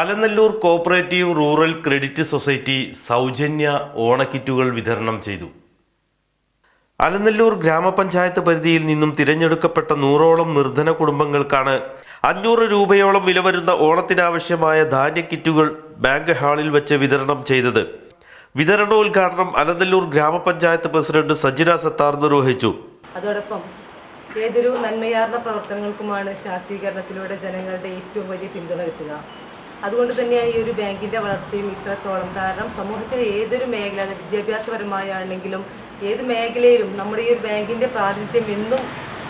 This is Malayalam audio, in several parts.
Alanallur cooperative rural credit society സൗജന്യ ഓണക്കിറ്റുകൾ വിതരണം ചെയ്തു. അലനല്ലൂർ ഗ്രാമപഞ്ചായത്ത് പരിധിയിൽ നിന്നും തിരഞ്ഞെടുക്കപ്പെട്ട നൂറോളം നിർധന കുടുംബങ്ങൾക്കാണ് അഞ്ഞൂറ് രൂപയോളം വില വരുന്ന ഓണത്തിനാവശ്യമായ ധാന്യ കിറ്റുകൾ ബാങ്ക് ഹാളിൽ വെച്ച് വിതരണം ചെയ്തത്. വിതരണോദ്ഘാടനം അലനല്ലൂർ ഗ്രാമപഞ്ചായത്ത് പ്രസിഡന്റ് സജിന സത്താർ നിർവഹിച്ചു. അതോടൊപ്പം ഏതൊരു നന്മയാർന്ന പ്രവർത്തനങ്ങൾക്കുമാണ് ശാക്തീകരണത്തിലൂടെ ജനങ്ങളുടെ ഏറ്റവും വലിയ പിന്തുണ കിട്ടുക. അതുകൊണ്ട് തന്നെയാണ് ഈ ഒരു ബാങ്കിന്റെ വളർച്ചയും ഇത്രത്തോളം. കാരണം സമൂഹത്തിലെ ഏതൊരു മേഖല വിദ്യാഭ്യാസപരമായാണെങ്കിലും ഏത് മേഖലയിലും നമ്മുടെ ഈ ഒരു ബാങ്കിന്റെ പ്രാതിനിധ്യം എന്നും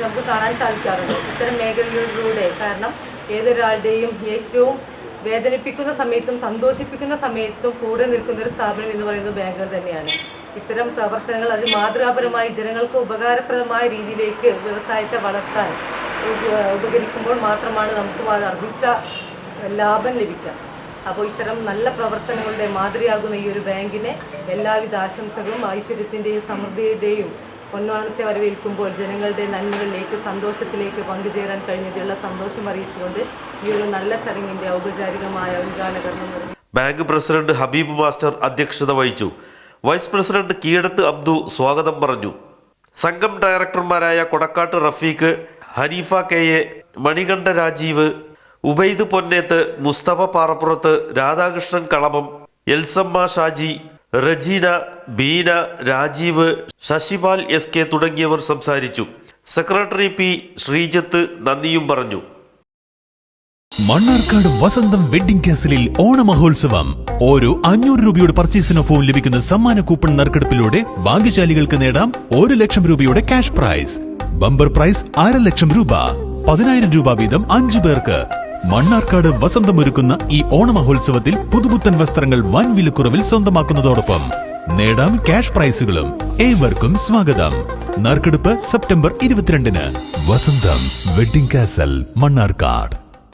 നമുക്ക് കാണാൻ സാധിക്കാറുണ്ട്. ഇത്തരം മേഖലകളിലൂടെ കാരണം ഏതൊരാളുടെയും ഏറ്റവും വേദനിപ്പിക്കുന്ന സമയത്തും സന്തോഷിപ്പിക്കുന്ന സമയത്തും കൂടെ നിൽക്കുന്ന ഒരു സ്ഥാപനം എന്ന് പറയുന്നത് ബാങ്കുകൾ തന്നെയാണ്. ഇത്തരം പ്രവർത്തനങ്ങൾ അത് മാതൃകാപരമായി ജനങ്ങൾക്ക് ഉപകാരപ്രദമായ രീതിയിലേക്ക് വ്യവസായത്തെ വളർത്താൻ ഉപ- ഉപകരിക്കുമ്പോൾ മാത്രമാണ് നമുക്ക് അത് അർഹിച്ച ലാഭം ലഭിക്കാം. അപ്പോൾ ഇത്തരം നല്ല പ്രവർത്തനങ്ങളുടെ മാതൃയാകുന്ന ഈ ഒരു ബാങ്കിനെ എല്ലാവിധ ആശംസകളും ഐശ്വര്യത്തിന്റെയും സമൃദ്ധിയുടെയും പൊന്നോണത്തെ വരവേൽക്കുമ്പോൾ ജനങ്ങളുടെ നന്മകളിലേക്ക് സന്തോഷത്തിലേക്ക് പങ്കുചേരാൻ കഴിഞ്ഞതിലുള്ള സന്തോഷം അറിയിച്ചുകൊണ്ട് ഈ ഒരു നല്ല ചടങ്ങിന്റെ ഔപചാരികമായ ഉദ്ഘാടനം ബാങ്ക് പ്രസിഡന്റ് ഹബീബ് മാസ്റ്റർ അധ്യക്ഷത വഹിച്ചു. വൈസ് പ്രസിഡന്റ് കീഴത്ത് അബ്ദു സ്വാഗതം പറഞ്ഞു. സംഘം ഡയറക്ടർമാരായ Kodakkat Rafeeq Haneefa K A Manikanta Rajeev Ubaid Ponneth Musthafa Parappurath Radhakrishnan Kalamam Elsamma Shaji Rejeena Beena Rajeev Sashipal S K തുടങ്ങിയവർ സംസാരിച്ചു. സെക്രട്ടറി പി ശ്രീജത്ത് നന്ദിയും പറഞ്ഞു. മണ്ണാർക്കാട് വസന്തം വെഡിംഗ് കാസലിൽ ഓണമഹോത്സവം. ഓരോ അഞ്ഞൂറ് രൂപയുടെ പർച്ചേസിനൊപ്പവും ലഭിക്കുന്ന സമ്മാന കൂപ്പൺ നറുക്കെടുപ്പിലൂടെ ഭാഗ്യശാലികൾക്ക് നേടാം ഒരു ലക്ഷം രൂപയുടെ ക്യാഷ് പ്രൈസ്. ബമ്പർ പ്രൈസ് അര ലക്ഷം രൂപ. പതിനായിരം രൂപ വീതം അഞ്ചു പേർക്ക്. മണ്ണാർക്കാട് വസന്തം ഒരുക്കുന്ന ഈ ഓണമഹോത്സവത്തിൽ പുതുപുത്തൻ വസ്ത്രങ്ങൾ വൻ വിലക്കുറവിൽ സ്വന്തമാക്കുന്നതോടൊപ്പം നേടാം ക്യാഷ് പ്രൈസുകളും ഏവർക്കും സ്വാഗതം. നറുക്കെടുപ്പ് സെപ്റ്റംബർ ഇരുപത്തിരണ്ടിന്. വസന്തം വെഡിംഗ് കാസൽ മണ്ണാർക്കാട്.